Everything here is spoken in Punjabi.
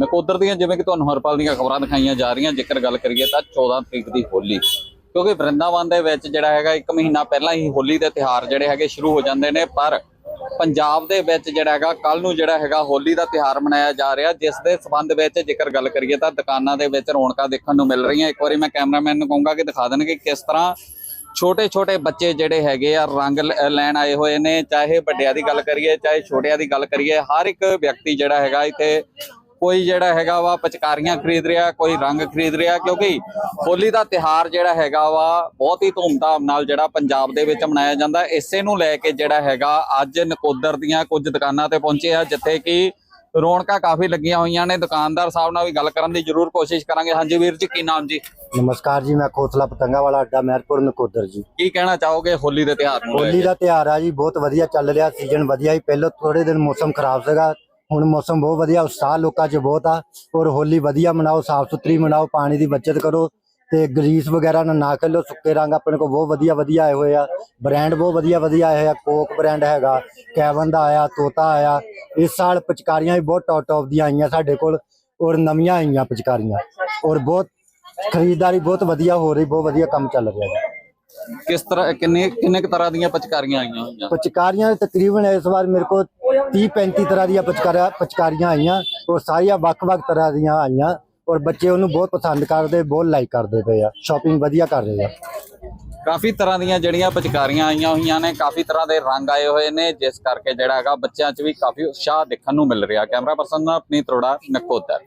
ਨਕੋਦਰ ਦੀਆਂ ਜਿਵੇਂ ਕਿ ਤੁਹਾਨੂੰ ਹਰਪਾਲ ਦੀਆਂ ਖਬਰਾਂ ਦਿਖਾਈਆਂ ਜਾ ਰਹੀਆਂ, ਜੇਕਰ ਗੱਲ ਕਰੀਏ ਤਾਂ 14 ਤਰੀਕ ਦੀ ਹੋਲੀ। ਕਿਉਂਕਿ ਵਰਿੰਦਾਵਨ ਦੇ ਵਿੱਚ ਜਿਹੜਾ ਹੈਗਾ, ਇੱਕ ਮਹੀਨਾ ਪਹਿਲਾਂ ਹੀ ਹੋਲੀ ਦੇ ਤਿਹਾਰ ਜਿਹੜੇ ਹੈਗੇ ਸ਼ੁਰੂ ਹੋ ਜਾਂਦੇ ਨੇ, ਪਰ ਪੰਜਾਬ ਦੇ ਵਿੱਚ ਜਿਹੜਾ ਹੈਗਾ ਕੱਲ ਨੂੰ ਜਿਹੜਾ ਹੈਗਾ ਹੋਲੀ ਦਾ ਤਿਹਾਰ ਮਨਾਇਆ ਜਾ ਰਿਹਾ, ਜਿਸ ਦੇ ਸਬੰਧ ਵਿੱਚ ਜੇਕਰ ਗੱਲ ਕਰੀਏ ਤਾਂ ਦੁਕਾਨਾਂ ਦੇ ਵਿੱਚ ਰੌਣਕਾਂ ਦੇਖਣ ਨੂੰ ਮਿਲ ਰਹੀਆਂ। ਇੱਕ ਵਾਰੀ ਮੈਂ ਕੈਮਰਾਮੈਨ ਨੂੰ ਕਹੂੰਗਾ ਕਿ ਦਿਖਾ ਦੇਣ ਕਿ ਕਿਸ ਤਰ੍ਹਾਂ ਛੋਟੇ ਛੋਟੇ ਬੱਚੇ ਜਿਹੜੇ ਹੈਗੇ ਆ, ਰੰਗ ਲ- ਲੈਣ ਆਏ ਹੋਏ ਨੇ। ਚਾਹੇ ਵੱਡਿਆਂ ਦੀ ਗੱਲ ਕਰੀਏ, ਚਾਹੇ ਛੋਟਿਆਂ ਦੀ ਗੱਲ ਕਰੀਏ, ਹਰ ਇੱਕ ਵਿਅਕਤੀ ਜਿਹੜਾ ਹੈਗਾ ਇੱਥੇ ਕੋਈ ਜਿਹੜਾ ਹੈਗਾ ਵਾ ਪਚਕਾਰੀਆਂ ਖਰੀਦ ਰਿਹਾ ਕੋਈ ਰੰਗ ਖਰੀਦ ਰਿਹਾ ਕਿਉਂਕਿ ਹੋਲੀ ਦਾ ਤਿਹਾਰ ਜਿਹੜਾ ਹੈਗਾ ਵਾ ਬਹੁਤ ਹੀ ਧੂਮਧਾਮ ਨਾਲ ਜਿਹੜਾ ਪੰਜਾਬ ਦੇ ਵਿੱਚ ਮਨਾਇਆ ਜਾਂਦਾ। ਇਸੇ ਨੂੰ ਲੈ ਕੇ ਜਿਹੜਾ ਹੈਗਾ ਅੱਜ ਨਕੋਦਰ ਦੀਆਂ ਕੁਝ ਦੁਕਾਨਾਂ ਤੇ ਪਹੁੰਚੇ ਆ ਜਿੱਥੇ ਕਿ ਰੌਣਕਾਂ ਕਾਫੀ ਲੱਗੀਆਂ ਹੋਈਆਂ ਨੇ। ਦੁਕਾਨਦਾਰ ਸਾਹਿਬ ਨਾਲ ਵੀ ਗੱਲ ਕਰਨ ਦੀ ਜ਼ਰੂਰ ਕੋਸ਼ਿਸ਼ ਕਰਾਂਗੇ। ਹਾਂਜੀ ਵੀਰ ਜੀ ਕੀ ਨਾਮ ਜੀ? ਨਮਸਕਾਰ ਜੀ ਮੈਂ ਕੋਥਲਾ ਪਤੰਗਾ ਵਾਲਾ ਅੱਡਾ ਮਹਿਰਪੁਰ ਨਕੋਦਰ ਜੀ। ਕੀ ਕਹਿਣਾ ਚਾਹੋਗੇ ਹੋਲੀ ਦੇ ਤਿਹਾਰ ਨੂੰ ਹੋਲੀ? ਦਾ ਤਿਉਹਾਰ ਆ ਜੀ ਬਹੁਤ ਵਧੀਆ ਚੱਲ ਰਿਹਾ ਸੀਜ਼ਨ ਵਧੀਆ ਹੀ ਪਹਿਲਾਂ ਥੋੜੇ ਦਿਨ ਮੌਸਮ ਖਰਾਬ ਸੀਗਾ ਹੁਣ ਮੌਸਮ ਬਹੁਤ ਵਧੀਆ ਉਤਸ਼ਾਹ ਲੋਕਾਂ 'ਚ ਬਹੁਤ ਆ। ਔਰ ਹੋਲੀ ਵਧੀਆ ਮਨਾਓ ਸਾਫ਼ ਸੁਥਰੀ ਮਨਾਓ ਪਾਣੀ ਦੀ ਬਚਤ ਕਰੋ ਤੇ ਗਰੀਸ ਵਗੈਰਾ ਨਾਲ ਨਾ ਖੇਲੋ ਸੁੱਕੇ ਰੰਗ ਆਪਣੇ ਕੋਲ ਬਹੁਤ ਵਧੀਆ ਵਧੀਆ ਆਏ ਹੋਏ ਆ। ਬ੍ਰਾਂਡ ਬਹੁਤ ਵਧੀਆ ਵਧੀਆ ਆਏ ਆ। ਕੋਕ ਬ੍ਰਾਂਡ ਹੈਗਾ ਕੈਵਨ ਦਾ ਆਇਆ ਤੋਤਾ ਆਇਆ। ਇਸ ਸਾਲ ਪਿਚਕਾਰੀਆਂ ਵੀ ਬਹੁਤ ਟੌਪ ਟੌਪ ਦੀਆਂ ਆਈਆਂ ਸਾਡੇ ਕੋਲ ਔਰ ਨਵੀਆਂ ਆਈਆਂ ਪਿਚਕਾਰੀਆਂ। ਔਰ ਬਹੁਤ ਖਰੀਦਦਾਰੀ ਬਹੁਤ ਵਧੀਆ ਹੋ ਰਹੀ ਬਹੁਤ ਵਧੀਆ ਕੰਮ ਚੱਲ ਰਿਹਾ ਜੀ ਕਿਸ ਤਰ੍ਹਾਂ ਕਿੰਨੇ ਕਿੰਨੇ ਤਰ੍ਹਾਂ ਦੀਆਂ ਪਚਕਾਰੀਆਂ ਆਈਆਂ ਹੋਈਆਂ? ਪਚਕਾਰੀਆਂ ਤਕਰੀਬਨ ਇਸ ਵਾਰ ਮੇਰੇ ਕੋਲ 30 35 ਤਰ੍ਹਾਂ ਦੀਆਂ ਪਚਕਾਰੀਆਂ ਪਚਕਾਰੀਆਂ ਆਈਆਂ ਔਰ ਸਾਰੀਆਂ ਵੱਖ-ਵੱਖ ਤਰ੍ਹਾਂ ਦੀਆਂ ਆਈਆਂ ਔਰ ਬੱਚੇ ਉਹਨੂੰ ਬਹੁਤ ਪਸੰਦ ਕਰਦੇ, ਬਹੁਤ ਲਾਈਕ ਕਰਦੇ ਪਏ ਆ ਸ਼ਾਪਿੰਗ ਵਧੀਆ ਕਰ ਰਹੇ ਆ। ਕਾਫੀ ਤਰ੍ਹਾਂ ਦੀਆਂ ਜਿਹੜੀਆਂ ਪਚਕਾਰੀਆਂ ਆਈਆਂ ਹੋਈਆਂ ਨੇ, ਕਾਫੀ ਤਰ੍ਹਾਂ ਦੇ ਰੰਗ ਆਏ ਹੋਏ ਨੇ, ਜਿਸ ਕਰਕੇ ਜਿਹੜਾ ਹੈਗਾ ਬੱਚਿਆਂ 'ਚ ਵੀ ਕਾਫੀ ਉਤਸ਼ਾਹ ਦੇਖਣ ਨੂੰ ਮਿਲ ਰਿਹਾ। ਕੈਮਰਾ ਪਰਸਨ ਆਪਣੀ ਤਰੋੜਾ ਨਕੋਦਰ।